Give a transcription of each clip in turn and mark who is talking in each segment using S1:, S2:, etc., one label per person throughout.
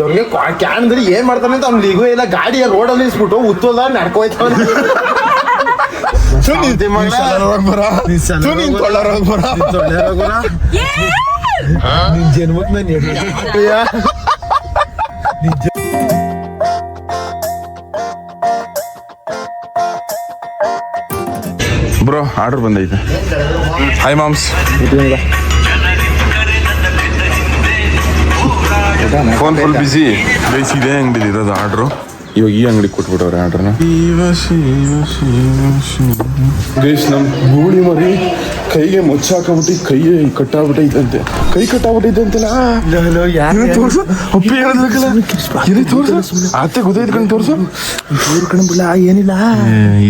S1: ಇವ್ರಿಗೆ ಕ್ಯಾನ್ ಅಂದ್ರೆ ಏನ್ ಮಾಡ್ತಾನೆ ಅಂತ ಅವ್ನಿಗೆ ಈಗೂ ಇಲ್ಲ ಗಾಡಿಯ ರೋಡಲ್ಲಿ ಇಸ್ಬಿಟ್ಟು ಉತ್ತೋದ ನಡ್ಕೋಯ್ತಾವ
S2: ನಿನ್ ಜನ್ಮಕ್ ನಾನು
S3: ಬ್ರೋ ಆರ್ಡರ್ ಬಂದೈತೆ. Hi moms phone full busy ಬೇಸಿದೆ ಅಂಗಡಿಲಿ ಅಂಗಡಿ ಇರೋದು ಆರ್ಡ್ರು. ಇವಾಗ ಈ ಅಂಗಡಿ ಕೊಟ್ಬಿಟ್ಟವ್ರೆ ಆರ್ಡ್ರನ್ನ ಗೈಸ್ ನಮ್ ಗೂಳಿ ಮರಿ ಕೈಗೆ ಮುಚ್ಚಾಕಬಿಟ್ಟು ಕೈ ಕಟ್ಟಾಗ್ಬಿಟ್ಟೈತಂತೆ. ಕೈ ಕಟ್ಟಾಗ್ಬಿಟ್ಟೈತಂತಲ್ಲ? ತೋರ್ಸು? ಅಪ್ಪಿ ಹೇಳಿದ್ಲಕ್ಕಲ್ಲ ಏನೇ ತೋರ್ಸು? ಆತೆ ಗೊತ್ತಾಯ್ತು ಕಣ್ ತೋರ್ಸು?
S2: ಕಣಬಿಲ್ಲ ಏನಿಲ್ಲ.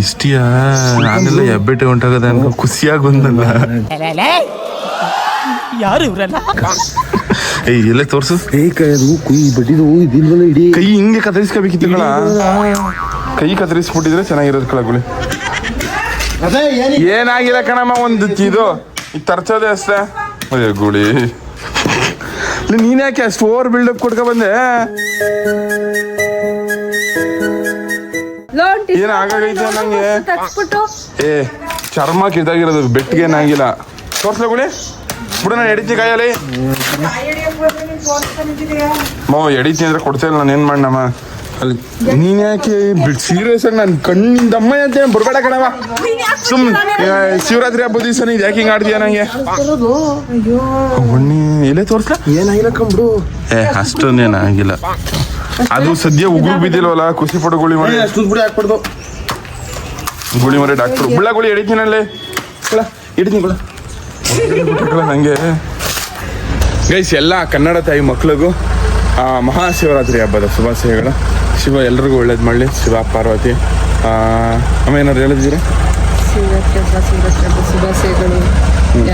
S3: ಇಷ್ಟಿಯಾ? ನಾನೆಲ್ಲ ಹೆಬ್ಬೆಟ್ಟೆ ಹೊಂಟಾಗದ ಅನ್ಕೊ ಖುಷಿಯಾಗಿ ಬಂದಲ್ಲ.
S4: ಯಾರು ಇವರೆಲ್ಲ?
S3: ಏಯ್ ಎಲ್ಲೇ ತೋರ್ಸು?
S2: ಏ ಕುಯ್ ಬಡ್ಡಿದು ಇದಿಲ್ವಲ್ಲ ಇಡೀ?
S3: ಕೈ ಹಿಂಗೆ ಕತ್ತರಿಸ್ಕೋಬೇಕಿತ್ತು ಕಣ. ಕೈ ಕತ್ತರಿಸ್ಬಿಟ್ಟಿದ್ರೆ ಚೆನ್ನಾಗಿರೋದು ಕಳಗುಳಿ ಏನಾಗಿಲ್ಲ ಕಣಮ್ಮ ಒಂದು ಇದು. ಈಗ ತರ್ಚೋದೆ ಅಷ್ಟೇ. ಅದೇ ಗುಳಿ. ನೀನ್ಯಾಕೆ ನೀನ್ ಯಾಕೆ ಅಷ್ಟು ಓವರ್ ಬಿಲ್ಡಪ್ ಕೊಡ್ಕೊ ಬಂದೆ? ಏನ್ ಆಗಾಗೈತೆ ನಂಗೆ? ಏ ಚರ್ಮ ಕಿದಾಗಿರೋದು ಬೆಟ್ಟಿಗೆ ಏನಾಗಿಲ್ಲ. ತೋರ್ಸ್ಲ ಗುಳಿ. ಬಿಡು ನಾನು ಎಡಿತಿ ಕಾಯಲ್ಲಿ ಮೋ ಎಡಿತಿ ಅಂದ್ರೆ ಕೊಡ್ತೇನೆ ನಾನು ಏನ್ ಮಾಡಣಮ್ಮ ಅಲ್ಲಿ ನೀನ್ ಯಾಕೆ ಸೀರಿಯಸ್ ಆಗಿ ನಾನು ಕಣ್ಣಿಂದ ಅಮ್ಮ ಅಂತ ಬರ್ಬೇಡ ಕಣವ ಸುಮ್ ಶಿವರಾತ್ರಿ ಹಬ್ಬದ ದಿವಸ ನೀನ್ ಯಾಕೆ ಹಿಂಗ್ ಆಡ್ತೀಯ ನಂಗೆ? ಬನ್ನಿ ಎಲ್ಲೇ ತೋರ್ಸ್ಲ?
S2: ಏನಾಗಿಲ್ಲ ಕಂಬಿಡು
S3: ಏ ಅಷ್ಟೊಂದೇನಾಗಿಲ್ಲ ಅದು ಸದ್ಯ ಉಗುರು ಬಿದ್ದಿಲ್ವಲ್ಲ ಖುಷಿ ಪಟ್ಟು ಗುಳಿ ಮಾಡಿ
S1: ಬಿಡಿ ಹಾಕ್ಬಾರ್ದು.
S3: ಗುಳಿ ಮರಿ ಡಾಕ್ಟ್ರು. ಬುಳ್ಳ ಗುಳಿ ಎಡಿತೀನಲ್ಲಿ ಇಡ್ತೀನಿ ಗುಳ ಹಂಗೆ ಗೈಸ್ ಎಲ್ಲ ಕನ್ನಡ ತಾಯಿ ಮಕ್ಳಿಗೂ ಆ, ಮಹಾಶಿವರಾತ್ರಿ ಹಬ್ಬದ ಶುಭಾಶಯಗಳು. ಶಿವ ಎಲ್ರಿಗೂ ಒಳ್ಳೇದು ಮಾಡಲಿ. ಶಿವ ಪಾರ್ವತಿ. ಆ, ಅಮ್ಮ ಏನಾದ್ರು ಹೇಳಿದ್ದೀರಾ
S5: ಶಿವರಾತ್ರಿ ಹಬ್ಬ ಶಿವರಾತ್ರಿ ಹಬ್ಬ ಶುಭಾಶಯಗಳು.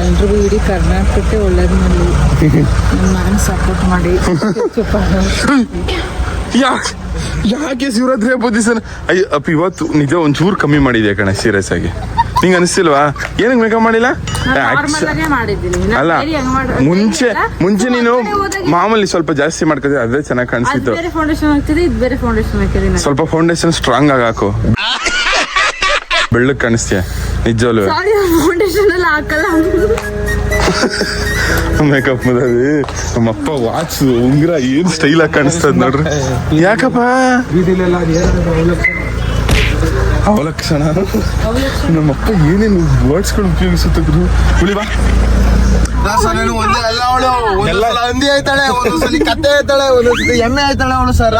S5: ಎಲ್ರಿಗೂ ಇಡೀ ಕರ್ನಾಟಕಕ್ಕೆ ಒಳ್ಳೇದು ಮಾಡಲಿ. ನಾನು ಸಪೋರ್ಟ್ ಮಾಡಿ.
S3: ಯಾಕೆ ಯಾಕೆ ಶಿವರಾತ್ರಿ ಹಬ್ಬದ ದಿವಸ ಅಯ್ಯ ಅಪ್ಪ ಇವತ್ತು ನಿಜ ಒಂಚೂರು ಕಮ್ಮಿ ಮಾಡಿದೆ ಕಣ ಸೀರಿಯಸ್ ಆಗಿ. ನಿಂಗೆ ಅನಿಸ್ತಿಲ್ವಾ? ಏನಕ್ಕೆ ಮೇಕಪ್ ಮಾಡಿಲ್ಲ?
S5: ನಾರ್ಮಲ್ ಆಗೇ ಮಾಡಿದ್ದೀನಿ.
S3: ಅಲ್ಲ ಮುಂಚೆ ಮುಂಚೆ ನೀನು ಮಾಮೂಲಿ ಸ್ವಲ್ಪ ಜಾಸ್ತಿ ಮಾಡ್ಕೊತೀವಿ ಅದೇ ಚೆನ್ನಾಗಿ ಕಾಣಿಸ್ತಿತ್ತು.
S5: ಬೇರೆ ಫೌಂಡೇಶನ್ ಹಾಕ್ತಿದೆ ಇದು ಬೇರೆ ಫೌಂಡೇಶನ್ ಹಾಕಿದ್ದೀನಿ
S3: ಸ್ವಲ್ಪ ಫೌಂಡೇಶನ್ ಸ್ಟ್ರಾಂಗ್ ಆಗಿ ಹಾಕು. ಬೆಳ್ಳಕ್ ಕಾಣಿಸ್ತೀಯ? ನಿಜವಲ್ವ ಮೇಕಪ್ ಮುದಿ ನಮ್ಮಪ್ಪ ವಾಚ್ ಉಂಗ್ರ ಏನ್ ಸ್ಟೈಲ್ ಆಗಿ ಕಾಣಿಸ್ತದ ನೋಡ್ರಿ. ಯಾಕಪ್ಪ?
S2: ಬೀದಿಲೆಲ್ಲ ನಮ್ಮ ಅಪ್ಪ
S3: ಅವಲಕ್ಷಣ. ನಮ್ಮಪ್ಪ ಏನೇನು ವರ್ಡ್ಸ್ಗಳು ಉಪಯೋಗಿಸುತ್ತಿದ್ರು ಹುಳಿ ಬಾ.
S1: ಒಂದೇ ಅಲ್ಲ ಅವಳು. ಒಂದ್ಸಲ ಹಂದಿ ಆಯ್ತಾಳೆ ಒಂದೊಂದ್ಸಲಿ ಕತ್ತೆ ಆಯ್ತಾಳೆ ಒಂದೊಂದ್ಸಲಿ ಎಮ್ಮೆ ಆಯ್ತಾಳೆ ಅವಳು sir.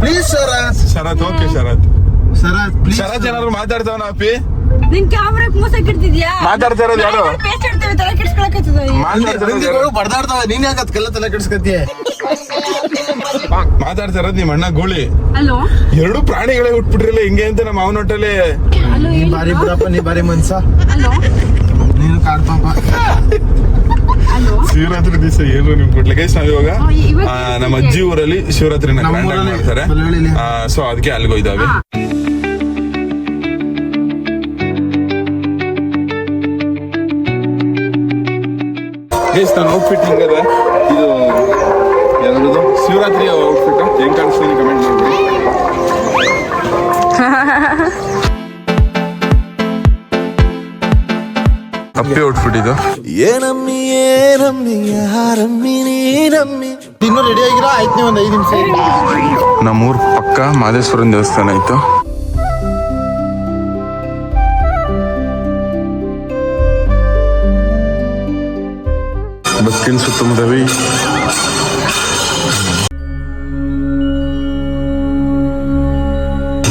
S1: Please sir.
S3: Sharath okay Sharath.
S1: Sir please
S3: Sharath ಏನಾದ್ರು ಮಾತಾಡ್ತಾವನ ಅಪ್ಪಿ?
S5: ನಿನ್ ಕ್ಯಾಮ್ರಾಕ್ ಮೋಸಕ್ ಇಡ್ತಿದ್ಯಾ
S3: ಮಾತಾಡ್ತಾ ಇರೋದು ಯಾರು?
S5: ಪೇಸ್ಟ್ ಇಡ್ತೇವೆ ತಲೆ ಕೆಡ್ಸ್ಕೊಳಕತ್ತದ
S3: ಮಾತಾಡ್ತಾ ಇರೋದು ಯಾರು?
S1: ಬಡ್ದಾಡ್ತಾವೆ ನೀನ್ ಯಾಕೆ ಅದಕ್ಕೆಲ್ಲ ತಲೆ ಕೆಡಿಸ್ಕತ್ತೀಯ
S3: ಮಾತಾಡ್ತಾ ಇರೋದು ನಿಮ್ಮ ಅಣ್ಣ ಗೂಳಿ.
S5: ಹಲೋ?
S3: ಎರಡು ಪ್ರಾಣಿಗಳೇ ಹುಟ್ಬಿಟ್ರಿಲ್ಲ ಹಿಂಗೆ ಅಂತ ನಮ್ಮ ಅವನ ಹೊಟ್ಟೆಲಿ.
S1: ನೀ ಬಾರಿ ಬಿಡಪ್ಪ ನೀ ಬಾರಿ ಮನ್ಸ.
S5: ಹಲೋ?
S1: ನೀನು ಕಾಡ್ಪಾಪ
S5: ಹಲೋ?
S3: ಶಿವರಾತ್ರಿ ದಿವಸ ಏನು ನಿಮ್ ಕೊಡ್ಲಿ? ಗೈಸ್ ನಾವ್ ಇವಾಗ ಆ, ನಮ್ಮ ಅಜ್ಜಿ ಊರಲ್ಲಿ ಶಿವರಾತ್ರಿನ ಮಾಡ್ತಾರೆ.
S1: ಬಲವಳ್ಳಿಲಿ.
S3: ಸೊ ಅದಕ್ಕೆ ಅಲ್ಲಿಗೆ ಗೈಸ್ ನಾನು ಔಟ್ಫಿಟ್ ಹಿಂಗದ? ಇದು ಯಾವ್ದು ಶಿವರಾತ್ರಿ ಔಟ್ಫಿಟ್ ಹೆಂಗ್ ಕಾಣಿಸ್ತೀನಿ ಕಮೆಂಟ್ ಮಾಡಿ. ಅಪ್ಪಿ ಔಟ್ಫಿಟ್ ಇದು?
S2: ಏನಮ್ಮಿ ಏನಮ್ಮಿ ಯಾರಮ್ಮಿ ನೀನಮ್ಮಿ
S1: ಇನ್ನೂ ರೆಡಿ ಆಗಿರೋ? ಆಯ್ತು ಒಂದು ಐದು ನಿಮಿಷ
S3: ನಮ್ಮೂರ್ ಪಕ್ಕ ಮಾದೇಶ್ವರನ ದೇವಸ್ಥಾನ ಇತ್ತು. ಬಸ್ಕಿನ ಸುತ್ತಮುದವಿ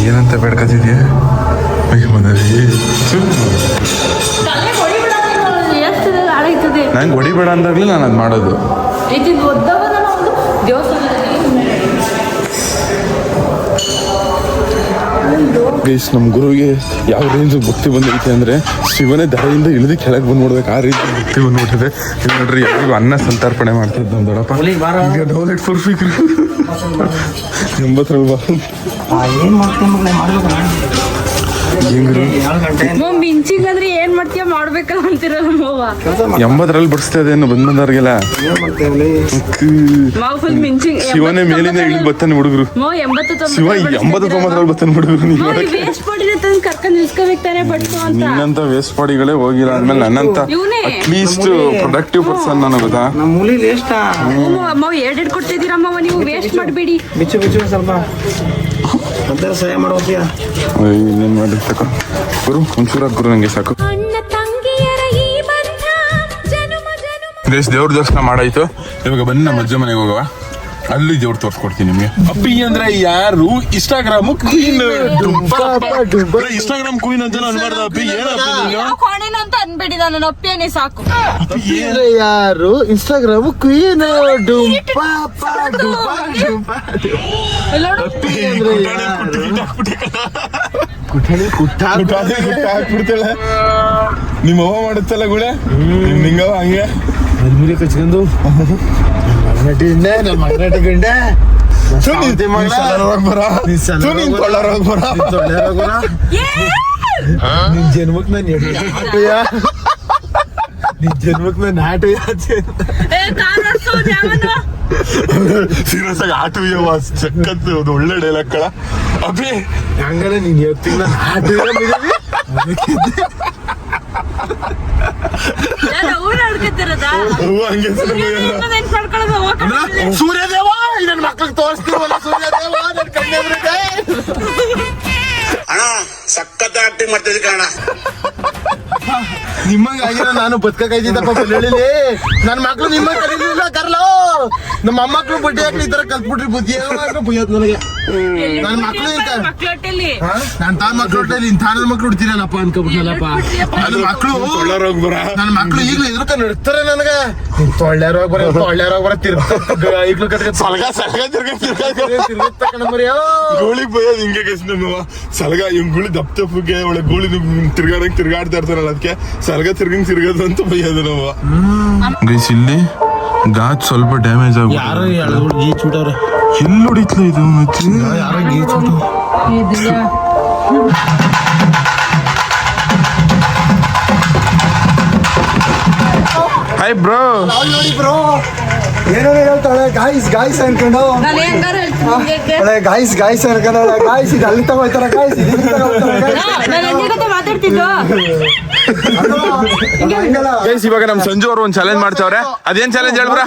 S3: ಏನಂತ ಬೇಡ್ಕೊತಿದ್ಯಾ ನಂಗೆ ಹೊಡಿಬೇಡ ಅಂದಾಗ್ಲಿ ನಾನು ಅದು ಮಾಡೋದು.
S5: ಇದು
S3: ಗೈಸ್ ನಮ್ಮ ಗುರುವಿಗೆ ಯಾವ ರೇಂಜ್ ಭಕ್ತಿ ಬಂದೈತೆ ಅಂದ್ರೆ ಶಿವನೇ ದರೆಯಿಂದ ಇಳಿದು ಕೆಳಗೆ ಬಂದು ನೋಡ್ಬೇಕು. ಆ ರೀತಿ ಭಕ್ತಿ ಬಂದ್ಬಿಟ್ಟಿದೆ ಇಲ್ಲಿ ನೋಡ್ರಿ ಯಾರಿಗೂ ಅನ್ನ ಸಂತರ್ಪಣೆ ಮಾಡ್ತಿದ್ದ ನಮ್ಮ ದೊಡ್ಡಪ್ಪ. ಈಗ ಡೌಲೆಟ್ ಫುರ್ಫಿಕ್ರಿ ಎಂಬತ್ತರಲ್ಲಿ ಬಾ
S2: ಏನ್ ಮಾಡ್ತೀನಿ
S5: ಮೋ ಮಿಂಚಿಗಾದ್ರೆ ಏನ್ ಮಾಡ್ತೀಯ? ಮಾಡ್ಬೇಕ ಅಂತಿರಲ್ಲ ಮೋವ.
S3: ಎಂಬತ್ತರಲ್ಲಿ ಬಡಿಸ್ತಾ ಇದೇನು ಬಂದ್ ಬಂದವ್ರಿಗೆಲ್ಲ.
S5: ಫುಲ್ ಮಿಂಚಿಂಗ್
S3: ಶಿವನೇ ಮೇಲಿಂದ ಇಳಿದು ಬರ್ತಾನೆ ಹುಡುಗರು.
S5: ಮೋ ಎಂಬತ್ತು
S3: ಶಿವ ಎಂಬತ್ತು ತೊಂಬತ್ತರಲ್ಲಿ ಬರ್ತಾನೆ ಹುಡುಗರು ನೀವು
S5: ವೇಸ್ಟ್ ತಂದು ಕರ್ಕೊಂಡು ನಿಲ್ಸ್ಕೋಬೇಕು ತಾನೆ ಬಟ್ಕೋ ಅಂತ.
S3: ನಿನ್ನಂತ ವೇಸ್ಟ್ ಪಾಡಿಗಳೇ ಹೋಗಿಲ್ಲ ಅಂದ್ಮೇಲೆ ನನ್ನಂತ. ಅಟ್ಲೀಸ್ಟ್ ಪ್ರೊಡಕ್ಟಿವ್ ಪರ್ಸನ್ ನನಗೆ ಗೊತ್ತಾ?
S4: ನಮ್ಮ
S5: ಮಾವ್ ಎರಡ್ ಎರಡ್ ಕೊಡ್ತಿದ್ದೀರಮ್ಮ ನೀವು ವೇಸ್ಟ್ ಮಾಡಬೇಡಿ.
S4: ಬಿಚ್ಚು ಬಿಚ್ಚು ಸ್ವಲ್ಪ. ಮತ್ತೆ ಸಹಾಯ ಮಾಡ್ಬೋತಿಯಾ
S3: ಇನ್ನೇನು ಮಾಡಿ ತಕೋ. ಗುರು ಒಂಚೂರು ಗುರು ನಂಗೆ ಸಾಕು.
S6: ಅಣ್ಣ ತಂಗಿಯರ ಈ ಬಂಧ ಜನುಮ ಜನುಮ.
S3: ಗೈಸ್ ದೇವ್ರ ದರ್ಶನ ಮಾಡಾಯ್ತು. ಇವಾಗ ಬನ್ನಿ ನಮ್ಮ ಅಜ್ಜ ಮನೆಗೆ ಹೋಗವ. ಅಲ್ಲಿ ದೇವ್ರ ತೋರ್ಸ್ಕೊಡ್ತೀನಿ ನಿಮ್ಗೆ. ಅಪ್ಪಿ ಅಂದ್ರೆ ಯಾರು? ಇನ್ಸ್ಟಾಗ್ರಾಮ್ ಕ್ವೀನ್ ಇನ್ಸ್ಟಾಗ್ರಾಮ್ ಕ್ವೀನ್ ಅಂತ ಅನ್ಬಾರ್ದು ಅಪ್ಪಿ. ಏನಪ್ಪ
S5: ಅಂತ ಅನ್ಬೇಡಿ ನಾನು ಒಪ್ಪೇನೆ ಸಾಕು.
S1: ಯಾರು? ಇನ್ಸ್ಟಾಗ್ರಾಮ್ ಕ್ವೀನ್ ಕುಠಾಣಿ ಕುಟ್ಟ
S3: ಗುಟ್ಟ ಹಾಕ್ಬಿಡ್ತಾಳೆ ನಿಮ್ಮ ಅವ್ವ ಮಾಡುತ್ತಲ್ಲ ಗುಳೆ? ನಿಂಗವ ಹಂಗೆ?
S1: ಅದ್ಮಿರಿ ಕಚ್ಕೊಂಡು? ಮಗನಟಿ ಹಿಂಡೆ ನನ್ನ ಮಗನಟಿ ಗಂಡೆ
S3: ಥು, ನೀನ್-
S1: ಜನ್ಮಕ್ ನಾನು ನಿನ್ ಜನ್ಮಕ್ ನಾನು ಆಟೋಯ
S3: ಸೀರಿಯಸ್ ಆಗಿ ಆಟು ಯವ್ವ ಚಕ್ಕತ್ತು ಒಂದು ಒಳ್ಳೆ ಡೈಲಾಗ್ ಕಳ ಅಪ್ಪಿ
S1: ಹಂಗಾರೆ ನೀನ್ ಹೇಳ್ತೀನಿ ನಾನು ಆಟೋಯ ಸೂರ್ಯದೇವ? ನನ್ನ ಮಕ್ಳಿಗೆ ತೋರಿಸ್ತೀವಲ್ಲ ಸೂರ್ಯದೇವ? ನನ್ ಕಣ್ಣೆಬ್ರಿಗೆ
S7: ಅಣ್ಣ ಸಕ್ಕತ್ತ ಆಕ್ಟಿಂಗ್ ಮಾಡ್ತಿದ್ದೆ ಕಣ
S1: ನಿಮ್ಮಂಗ ಆಗಿರೋ ನಾನು ಬದುಕೈತಿದ್ದಪ್ಪ ಬೆಳ್ಳುಳ್ಳಿ ನನ್ನ ಮಕ್ಳು ನಿಮ್ಮ ಕರೀಲಿಲ್ಲ ಕರ್ಲೋ ನಮ್ಮ ಮೊಮ್ಮಕ್ಳು ಬಡ್ಡಿ ಹಾಕ್ಲಿ ಈ ತರ ಕಲ್ತ್ಬಿಟ್ರಿ ಬುದ್ಧಿ ಯಾಕೆ ಬುಯ್ಯತ್ ನನಗೆ ನನ್ನ ಮಕ್ಳು ನನ್ನ ತಾ ಮಕ್ಳು ಹೊಟ್ಟೆಲಿ ಇಂಥ ನನ್ನ ಮಕ್ಳು ಹುಡ್ತೀರಲ್ಲಪ್ಪ ಅನ್ಕೊಬಿಟ್ನಲ್ಲಪ್ಪ ನನ್ನ ಮಕ್ಳು ನನ್ನ ಮಕ್ಳು ಈಗಲೂ ಎದುರ್ಕ ನಡ್ತಾರೆ ನನಗೆ ತೊಳ್ಳ್ಯಾರ ರೋಗ ಬರ ತೊಳ್ಳ್ಯಾರ ಹೋಗಿ ಬರ ತಿರ್ಗ ಈಗ್ಲೂ ಕತ್ಕ
S3: ಸಲಗ ಸಲಗ ತಿರ್ಗ ತಿರ್ಗ
S1: ಮರಿಯೋ
S3: ಗೋಳಿಗೆ ಬಯ್ಯೋದು ಹಿಂಗೆ ಗೈಸ್ ನಮ್ಮ ಸಲಗ ಇವ್ ಗುಳಿ ದಪ್ಪ ದಪ್ಪಗೆ ಒಳ್ಳೆ ಗೋಳಿ ತಿರ್ಗಾಡಂಗ್ ತಿರ್ಗಾಡ್ತಾ ಇರ್ತಾರಲ್ಲ ಅದಕ್ಕೆ ಸರ್ಗ ತಿರ್ಗಂಗ್ ತಿರ್ಗೋದು ಅಂತ ಬೈಯೋದು ನಾವು. ಗೈಸ್ ಇಲ್ಲಿ ಗಾಜ್ ಸ್ವಲ್ಪ ಡ್ಯಾಮೇಜ್ ಆಗ
S1: ಯಾರೋ ಎಳ್ದು ಗೀಚ್ಬಿಟ್ಟವ್ರೆ
S3: ಎಲ್ಲಿ ಹೊಡಿತ್ಲ ಇದು ಮಚ್ಚಿ
S1: ಯಾರೋ
S3: ಹಾಯ್ ಬ್ರೋ
S2: ನೋಡಿ ಬ್ರೋ ಏನೋ ಹೇಳ್ತಾಳೆ. ಗಾಯ್ಸ್ ಗಾಯ್ಸ್ ಅನ್ಕೊಂಡು.
S5: ನಾನು ಹೆಂಗಾರ
S2: ಗಾಯ್ಸ್ ಗಾಯ್ಸ್ ಅನ್ಕೊಂಡು ಗಾಯ್ಸ್ ಇದು ಅಲ್ಲಿ ತಗೋತಾರ ಗಾಯ್ಸ್
S3: ಗೈಸ್ ಇವಾಗ ನಮ್ ಸಂಜು ಅವರು ಒಂದ್ ಚಾಲೆಂಜ್ ಮಾಡ್ತಾವ್ರೆ. ಅದೇನ್ ಚಾಲೆಂಜ್ ಹೇಳ್ಬ್ರ?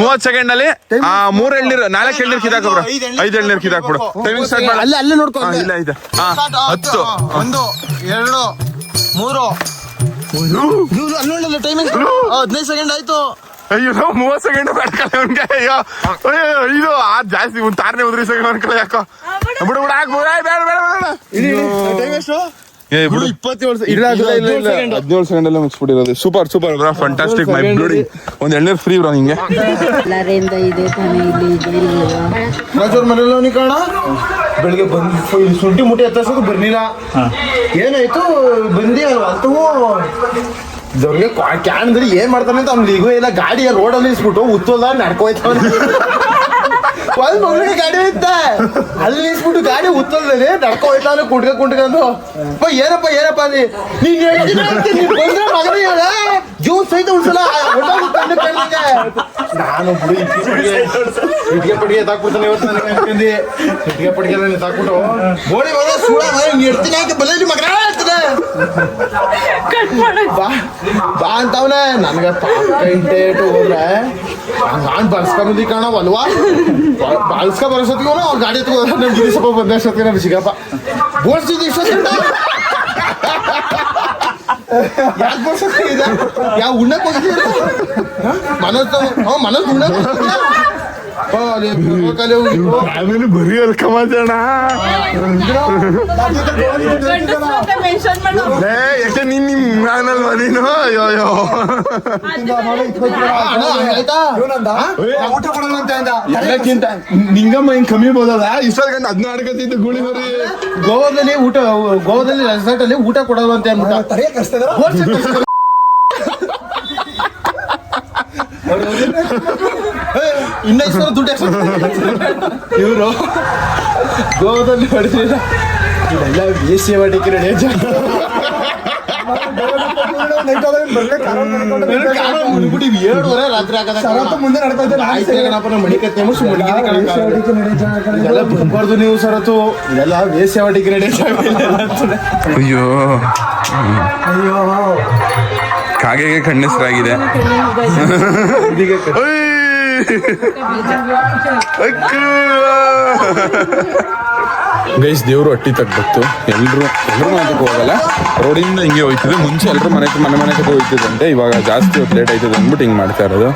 S3: ಮೂವತ್ ಸೆಕೆಂಡ್ ಅಲ್ಲಿ ಆ ಮೂರ್ ಎಳ್ನೀರ್ ನಾಲ್ಕು ಎಳ್ನೀರ್ ಕಿದಾಕ್ರ ಐದ್ ಎಳ್ನೀರ್ ಕಿದಾಕ್ಬಿಡು ಟೈಮಿಂಗ್ ಸ್ಟಾರ್ಟ್ ಮಾಡ.
S1: ಅಲ್ಲೇ ಅಲ್ಲೇ ನೋಡ್ಕೊ
S3: ಇಲ್ಲ ಇದೆ. ಹಾ ಹತ್ತು
S1: ಒಂದು ಎರಡು ಮೂರು. ಇವ್ರು ಅಲ್ಲಿ ಟೈಮಿಂಗ್ ಹದಿನೈದು ಸೆಕೆಂಡ್ ಆಯ್ತು.
S3: ಅಯ್ಯೋ ನಾವು ಮೂವತ್ ಸೆಕೆಂಡ್ ಅವನ್ಗೆ. ಅಯ್ಯೋ ಅಯ್ಯೋ ಇದು ಆ ಜಾಸ್ತಿ ಒಂದ್ ತಾರನೇ ಉದ್ರಿ ಸೆಕೆಂಡ್ ಅನ್ಕೊಳ್ಳಿ ಯಾಕೋ. ಬಿಡು ಬಿಡು ಹಾಕ್ ಬೇಡ ಏಯ್, ಬೇಡ ಬೇಡ ಬೇಡ.
S1: ಟೈಮ್ ಎಷ್ಟು
S3: ಏ ಬಿಡು
S1: ಇಪ್ಪತ್ತೇಳು
S3: ಇಲ್ಲ ಇಲ್ಲ ಇಲ್ಲ ಇಲ್ಲ ಹದಿನೇಳು ಸೆಕೆಂಡ್. ಎಲ್ಲ ಮುಗಿಸ್ಬಿಟ್ಟಿರೋದು. ಸೂಪರ್ ಸೂಪರ್ ಬ್ರಾ ಫಂಟಾಸ್ಟಿಕ್ ಮೈ ಒಂದ್ ಎಳ್ನೀರ್ ಫ್ರೀ ಬ್ರಾ ನಿಂಗೆ.
S1: ಕಾಣ? ಬೆಳಿಗ್ಗೆ ಬಂದು ಶುಂಠಿ ಮುಟ್ಟಿ ಹತ್ತಸೋದು ಬರ್ಲಿಲ್ಲ. ಏನಾಯ್ತು? ಬಂದಿ ಅಂತವು ಇದ್ರಿಗೆ ಕ್ಯಾನ್ ಅಂದ್ರೆ ಏನ್ ಮಾಡ್ತಾನೆ ಅಂತ ಅವ್ನಿಗೆ ಈಗೂ ಇಲ್ಲ ಗಾಡಿ ರೋಡಲ್ಲಿ ಇಸ್ಬಿಟ್ಟು ಉತ್ತೋದ ನಡ್ಕೋಯ್ತವನೆ ಒಂದ್ ಮಗಳಿಗೆ ಗಾಡಿ ಇತ್ತ ಅಲ್ಲಿ ನಿಲ್ಸ್ಬಿಟ್ಟು ಗಾಡಿ ಉತ್ತಲ್ದಲ್ಲಿ ನಡ್ಕೊ ಹೋಯ್ತಾನೆ ಕುಡ್ಕ ಕುಂಟ್ಕೊಂಡು ಏನಪ್ಪ ಏನಪ್ಪ ಅಲ್ಲಿ? ನೀನ್ ಹೇಳ್ತೀನಿ ಬಂದ್ರೆ ಮಗನ ಜೂನ್ ಸಹಿತ ಉಳ್ಸಲ್ಲ. ನಾನು ಬಿಡು ಇಟ್ಟಿಗೆ ಪಡಿಗೆ ತಾಕ್ಬಿಡ್ತಾನೆ ಇವತ್ತು ನನಗೆ ಅನ್ಕಂದಿ ತಾಕ್ಬಿಟ್ಟು ಗೋಳಿ ಸುಳ ಇಡ್ತೀನಿ ಬಲ್ಲಿ ಮಗನ ಹೇಳ್ತಾನೆ ಬಾ ಅಂತವನೆ ನನ್ಗೆ ಗಂಟೆ ಹೋದ್ರೆ. ನಾನು ಬರ್ಸ್ಕೊಂಬಂದಿ ಕಾಣವಲ್ವಾ ಬಾಳ್ಸ್ಕ ಬರೋಸತ್ಗೆ ಅವ್ರ ಗಾಡಿ ತಗೋ ನಮ್ ಗಿರಿ ಸ್ವಲ್ಪ ಬಂದ ಅಷ್ಟೊತ್ತಿಗೆ ನಮ್ ಸಿಗಪ್ಪ. ಬೋಳ್ಸಿದ್ದು या वर्ष या उन्हा कोणती मनोज मनोज उन्हा
S3: ಆಮೇಲೆ ಬರೀ ಅಲ್ಕ ಮಾತಾಡ
S5: ಮೆನ್ಷನ್ ಮಾಡು
S3: ಏ ಯಾಕೆ ನೀನ್ ನಿಮ್ ನಾನಲ್ವಾ ನೀನು? ಅಯ್ಯೋ ಅಯ್ಯೋ.
S1: ಆ, ಅಣ್ಣ, ಆಯ್ತಾ?
S2: ಊಟ ಕೊಡೋ ಅಂತ ಅಂದ.
S3: ಎಲ್ಲಕ್ಕಿಂತ ನಿಂಗಮ್ಮ ಹಿಂಗ್ ಕಮ್ಮಿ ಬೋದಲ್ಲ ಇಷ್ಟೊಂದು ಗಂಟೆ ಅದ್ನ ಆಡ್ಕತ್ತಿದ್ದು ಗುಳಿ ಮರಿ
S1: ಗೋವಾದಲ್ಲಿ ಊಟ ಗೋವಾದಲ್ಲಿ ರೆಸಾರ್ಟ್ ಅಲ್ಲಿ ಊಟ ಕೊಡೋದು ಅಂತ ಅನ್ಬಿಟ್ಟ ಇನ್ನ ಇಸ್ಕೊಂಡು ದುಡ್ಡು ಇವರು ಗೋದಲ್ಲಿ ಹೊಡೆದಿಲ್ಲ. ಇದೆಲ್ಲ ಬೇಸಿ ಮಾಡಿಕೆ ರೆಡಿ ಬಂಬಾರ್ದು ನೀವು ಸರತು ಇದೆಲ್ಲ ರೆಡಿ
S3: ಅಯ್ಯೋ.
S2: ಅಯ್ಯೋ.
S3: ಕಾಗೆಗೆ ಕಣ್ಣೆಸರಾಗಿದೆ. ಗೈಸ್, ದೇವರು ಅಟ್ಟಿ ತಗ್ಬಿಟ್ಟು ಎಲ್ಲರೂ ಎಲ್ರು ಮನೆಗೆ ಹೋಗಲ್ಲ. ರೋಡಿಂದ ಹಿಂಗೆ ಹೋಯ್ತದೆ. ಮುಂಚೆ ಎಲ್ಲರೂ ಮನೆ ಮನೆ ಮನೆಗೆ ಹೋಯ್ತಿದಂತೆ ಇವಾಗ ಜಾಸ್ತಿ ಹೊತ್ತು ಲೇಟ್ ಆಯ್ತದೆ ಅಂದ್ಬಿಟ್ಟು ಹಿಂಗೆ ಮಾಡ್ತಾ ಇರೋದು.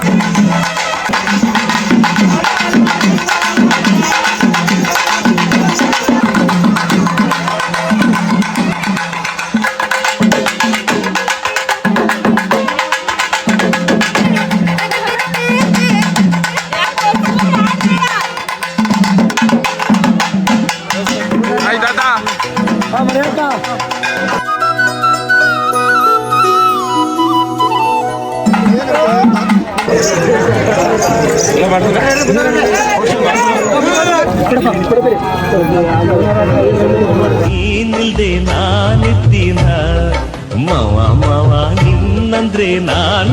S8: ನೀನಿಲ್ದೆ ನಾನಿದ್ದೀನ ಮವ ಮವ ನಿನ್ನಂದ್ರೆ ನಾನ್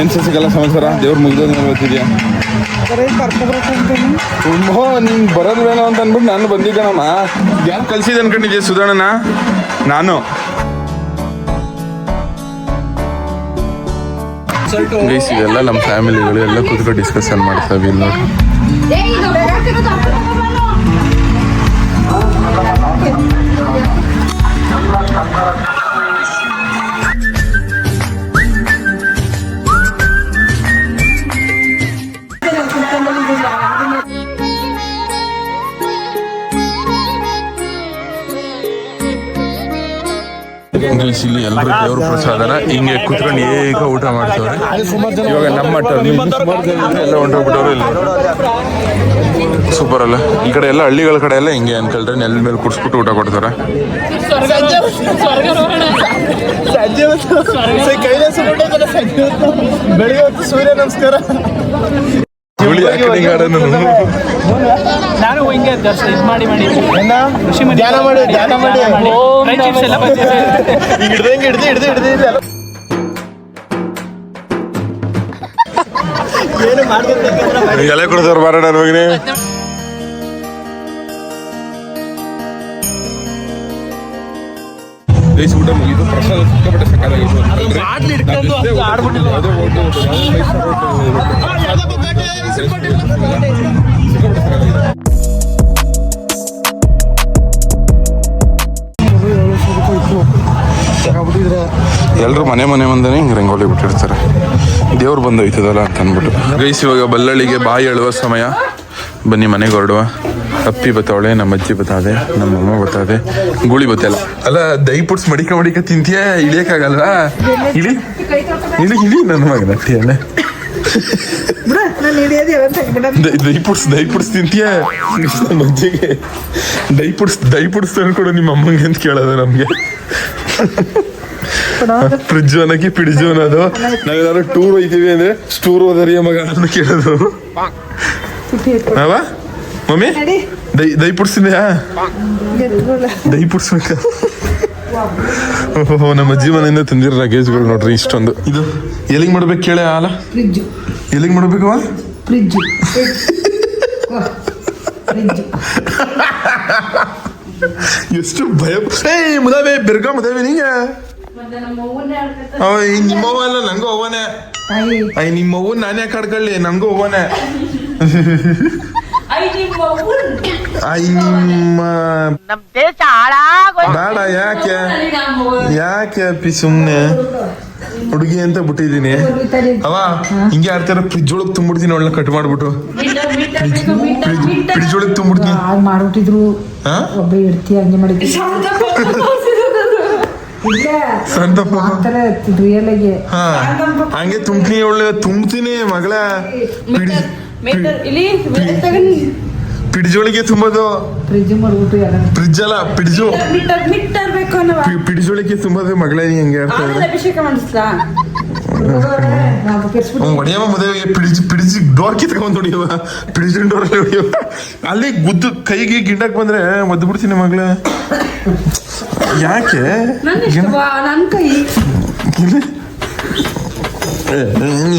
S3: ಏನ್ ಸಸಿಗೆಲ್ಲ ಸಮಾಚಾರ ದೇವ್ರ ಮುಗ್ದೋದ್ ಹೋ ನಿಂಗೆ ಬರೋದು ಬೇಡ ಅಂತ ಅಂದ್ಬಿಟ್ಟು ನಾನು ಬಂದಿದ್ದೇನಮ್ಮ ಯಾರು ಕಲ್ಸಿದೆ ಅನ್ಕೊಂಡಿದ್ದೆ ಸುಧಾರಣನ ನಾನು. ಗೈಸ್ ಇದೆಲ್ಲ ನಮ್ಮ ಫ್ಯಾಮಿಲಿಗಳು ಎಲ್ಲ ಕೂತ್ಕೊಂಡು ಡಿಸ್ಕಷನ್ ಮಾಡ್ತಾವೆ ಇಲ್ಲಿ ನೋಡಿ. ಗೈಸ್ ಇಲ್ಲಿ ಎಲ್ಲರೂ ದೇವ್ರ ಪ್ರಸಾದನ ಹಿಂಗೆ ಕುತ್ಕೊಂಡು ಏಕ ಊಟ ಮಾಡ್ತವ್ರೆ. ಇವಾಗ ನಮ್ಮ ಎಲ್ಲ ಹೊಂಟೋಗ್ಬಿಟ್ಟವ್ರು ಇಲ್ಲ? ಸೂಪರ್ ಅಲ್ಲ. ಈ ಕಡೆ ಎಲ್ಲ ಹಳ್ಳಿಗಳ ಕಡೆ ಎಲ್ಲ ಹಿಂಗೆ ಅನ್ಕೊಳ್ರೆ ನೆಲ ಮೇಲೆ ಕುಡ್ಸ್ಬಿಟ್ಟು ಊಟ ಕೊಡ್ತಾರೆ.
S1: ಬೆಳಿಗ್ಗೆ ಸೂರ್ಯ ನಮಸ್ಕಾರ.
S9: ನಾನು ಹಿಂಗೆ ಇದು ಮಾಡಿ ಮಾಡಿ?
S1: ಧ್ಯಾನ ಮಾಡಿ ಧ್ಯಾನ ಮಾಡಿ ಹಿಡ್ದು ಎಲ್ಲ
S3: ಕೊಡ್ತಾರ ಗೈಸ್ ಊಟ ಮುಗಿದು ಪ್ರಸಾದ ಸಿಕ್ಕಾಪಟ್ಟೆ ಸಕ್ಕತ್ತಾಗಿತ್ತು ಯಾವ್ದೋ. ಸಿಕ್ಕಾಪಟ್ಟೆ. ಎಲ್ರು ಮನೆ ಮನೆ ಮುಂದೆನೇ ಹಿಂಗೆ ರಂಗೋಲಿ ಬಿಟ್ಟಿರ್ತಾರೆ ದೇವ್ರು ಬಂದು ಹೋಯ್ತದಲ್ಲ ಅಂತ ಅಂದ್ಬಿಟ್ಟು ಗೈಸ್ ಇವಾಗ ಬಲ್ಲಳಿಗೆ ಬಾಯಿ ಎಳುವ ಸಮಯ ಬನ್ನಿ ಮನೆಗೆ ಹೊರಡುವ ಅಪ್ಪಿ ಬತ್ತಾವಳೆ ನಮ್ಮ ಅಜ್ಜಿ ಬತ್ತಾದೆ ನಮ್ಮ ಅಮ್ಮ ಬತ್ತಾದೆ ಗುಳಿ ಬತ್ತಲ್ಲ. ಅಲ್ಲ ದೈ ಪುಡ್ಸ್ ಮಡಿಕ ಮಡಿಕ ತಿಂತೀಯ? ಇಳಿಯಕ್ಕಾಗಲ್ವಾ? ಇಳಿ. ಇಳಿ ಇಳಿ ನನ್ನ ಮಗನ ಅಟ್ಟಿಯಲ್ಲ ದೈ- ದೈ ಪುಡ್ಸ್ ದೈ ಪುಡ್ಸ್ ತಿಂತೀಯ? ನಮ್ಮ ಅಜ್ಜಿಗೆ. ದೈ ಪುಡ್ಸ್ ದೈ ಪುಡ್ಸ್ ತಂದ್ಕೊಡು ನಿಮ್ಮ ಅಮ್ಮಂಗೆ ಅಂತ ಕೇಳೋದು ನಮಗೆ. ಫ್ರಿಜ್ ಅನ್ನಕ್ಕೆ ಪಿಡ್ಜು ಅನ್ನೋದು ನಾವೇನಾದ್ರು ಟೂರ್ ಹೋಯ್ತೀವಿ ಅಂದ್ರೆ ಸ್ಟೂರ್ ಹೋದರಿಯ ಮಗ ಅಂತ ಕೇಳೋದು. ಅವ ಮಮ್ಮಿ? ದೈ ದೈ ಪುಡ್ಸಿದ್ಯಾ? ದೈ ಪುಡ್ಸ್ಬೇಕ? ಓಹೋ ನಮ್ಮ ಜೀವನದಿಂದ ತಂದಿರೋ ಲಗೇಜ್ಗಳು ನೋಡ್ರಿ ಇಷ್ಟೊಂದು. ಇದು ಎಲ್ಲಿಗೆ ಮಾಡ್ಬೇಕು ಕೇಳಿ ಆಲ? ಎಲ್ಲಿಗೆ ಮಾಡ್ಬೇಕು ಅವ? ಎಷ್ಟು ಭಯ. ಏಯ್ ಮುದಾವೆ ಬೆರ್ಗ ಮುದಾವೆ ನೀங்க ಅವ್ ನಿಮ್ಮವ್ವ ಅಲ್ಲ ನಂಗೂ ಅವನೇ ಅಯ್ಯ ನಿಮ್ಮವ್ವ ನಾನೇ ಕಡ್ಕೊಳ್ಳಿ ನಂಗೂ ಅವನೇ ನಮ್ ದೇಶ ಬೇಡ ಯಾಕೆ? ಯಾಕೆ ಅಪ್ಪಿ ಸುಮ್ನೆ? ಹುಡುಗಿ ಅಂತ ಬಿಟ್ಟಿದ್ದೀನಿ. ಅವ ಹಿಂಗೆ ಆಡ್ತಾರ ಫ್ರಿಜ್ ಒಳಗ್ ತುಂಬಿಡ್ತೀನಿ ಒಳ್ಳೆ ಕಟ್ ಮಾಡ್ಬಿಟ್ಟು. ಫ್ರಿಜ್ ಒಳಗ್ ತುಂಬಿಡ್ತೀನಿ.
S5: ಮಾಡ್ಬಿಟ್ಟಿದ್ರು.
S3: ಹಾ?
S5: ಒಬ್ಬ ಇಡ್ತಿ ಹಂಗೆ
S3: ಮಾಡಿದ್ವಿ ಹಂಗೆ ತುಂಬ್ತೀನಿ ಒಳ್ಳೆ ತುಂಬ್ತೀನಿ ಮಗಳ. ಪಿಡಿಜೋಳಿಗೆ ತುಂಬೋದು
S5: ಫ್ರಿಜ್ ಮಾಡ್ಬಿಟ್ಟು ಎಲ್ಲ.
S3: ಫ್ರಿಜ್ ಅಲ್ಲ ಪಿಡಿಜು ಪಿಡಿಜೋಳಿಗೆ ತುಂಬೋದು ಮಗಳೇ ಹೆಂಗೆ ಆಡ್ತಾ
S5: ಅಭಿಷೇಕ ಮಾಡಿಸ್ಲಾ?
S3: ಮದುವೆಗೆ ಪಿಡಿಜಿ ಪಿಡಿಜಿ ಡೋರ್ ಕಿತ್ಕೊಂಡ್ ಹೊಡಿಯವ. ಪಿಡಿಜಿನ ಡೋರ್ ಹೊಡಿಯವ. ಅಲ್ಲಿ ಗುದ್ದು ಕೈಗೆ ಗಿಂಡಕ್ ಬಂದ್ರೆ ಒದ್ದು ಬಿಡ್ತೀನಿ ಮಗಳ. ಯಾಕೆ?
S5: ನನ್ನ ಕೈ.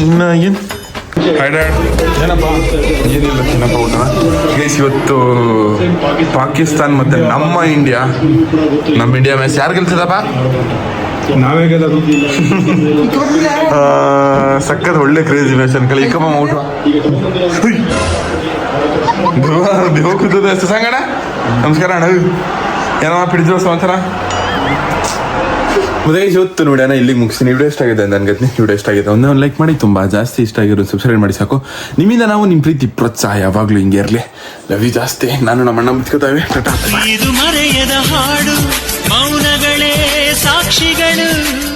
S3: ಇನ್ನ ಏನ್ ಏನಪ್ಪ? ಏನಿಲ್ಲ ಚಿನ್ನಪ್ಪ ಊಟ. ಗೈಸ್ ಇವತ್ತು ಪಾಕಿಸ್ತಾನ್ ಮತ್ತೆ ನಮ್ಮ ಇಂಡಿಯಾ ನಮ್ಮ ಇಂಡಿಯಾ ಮ್ಯಾಚ್ ಯಾರು ಗೆಲ್ತದಪ್ಪ?
S1: ನಾವೇ ಗೆಲ್ಲೋದು.
S3: ಸಕ್ಕತ್ ಒಳ್ಳೆ ಕ್ರೇಜಿ ಮ್ಯಾಚ್ ಅನ್ಕೊಳ್ಳಿ ಇಕ್ಕಮ್ಮ ಊಟ. ದೇವ ಕೂತದ ಎಷ್ಟು ಸಂಗಣ ನಮಸ್ಕಾರ ಅಣ್ಣ. ಏನಮ್ಮ ಪಿಡಿದ್ರು ಸಮಾಚಾರ? ಮತ್ತೆ ಇವತ್ತು ನೋಡಿ ಅಣ್ಣ ಇಲ್ಲಿಗೆ ಮುಗಿಸ್ತೀನಿ. ವಿಡಿಯೋ ಇಷ್ಟ ಆಗಿದೆ ನನಗೆ ವಿಡಿಯೋ ಇಷ್ಟ ಆಗಿದೆ? ಒಂದೇ ಒಂದು ಲೈಕ್ ಮಾಡಿ, ತುಂಬ ಜಾಸ್ತಿ ಇಷ್ಟ ಆಗಿರೋ ಸಬ್ಸ್ಕ್ರೈಬ್ ಮಾಡಿ ಸಾಕು. ನಿಮ್ಮಿಂದ ನಾವು ನಿಮ್ಮ ಪ್ರೀತಿ ಪ್ರೋತ್ಸಾಹ ಯಾವಾಗಲೂ ಹಿಂಗೆ ಇರಲಿ. ಲವ್ ಯು ಜಾಸ್ತಿ. ನಾನು ನಮ್ಮ ಅಣ್ಣ ಟಾಟಾ.
S8: ಇದು ಮರೆಯದ ಹಾಡು. ಮೌನಗಳೇ ಸಾಕ್ಷಿಗಳು.